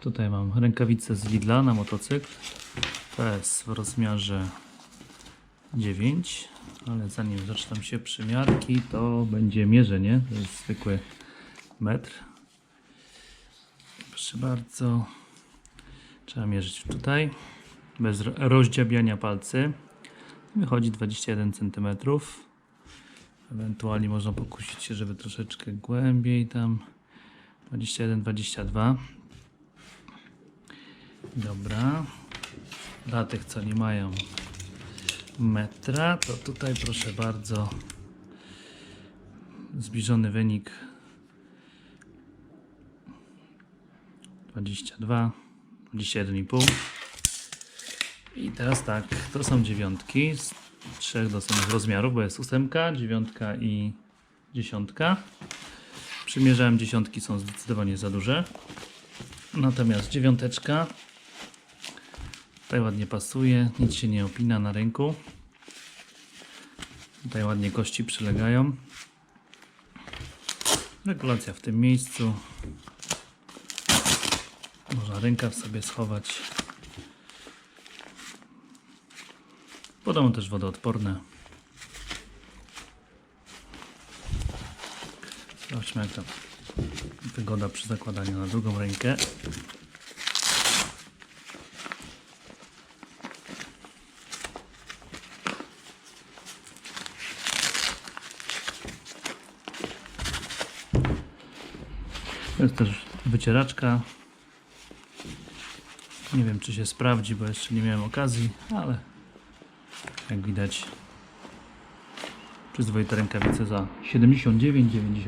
Tutaj mam rękawice z Lidla na motocykl. To jest w rozmiarze 9, ale zanim zaczną się przymiarki, to będzie mierzenie. To jest zwykły metr. Proszę bardzo. Trzeba mierzyć tutaj, bez ro- rozdziabiania palcy. Wychodzi 21 cm. Ewentualnie można pokusić się, żeby troszeczkę głębiej tam. 21, 22. Dobra. Dla tych, co nie mają metra, to tutaj proszę bardzo zbliżony wynik 22, 21,5. I teraz tak, to są dziewiątki z trzech do samych rozmiarów, bo jest ósemka, dziewiątka i dziesiątka. Przymierzałem dziesiątki, są zdecydowanie za duże. Natomiast dziewiąteczka tutaj ładnie pasuje, nic się nie opina na ręku. Tutaj ładnie kości przylegają. Regulacja w tym miejscu. Można rękaw sobie schować. Podobno też wodoodporne. Zobaczmy jak tam wygoda przy zakładaniu na drugą rękę. To jest też wycieraczka. Nie wiem czy się sprawdzi, bo jeszcze nie miałem okazji, ale jak widać przyzwoite rękawice za 79,99.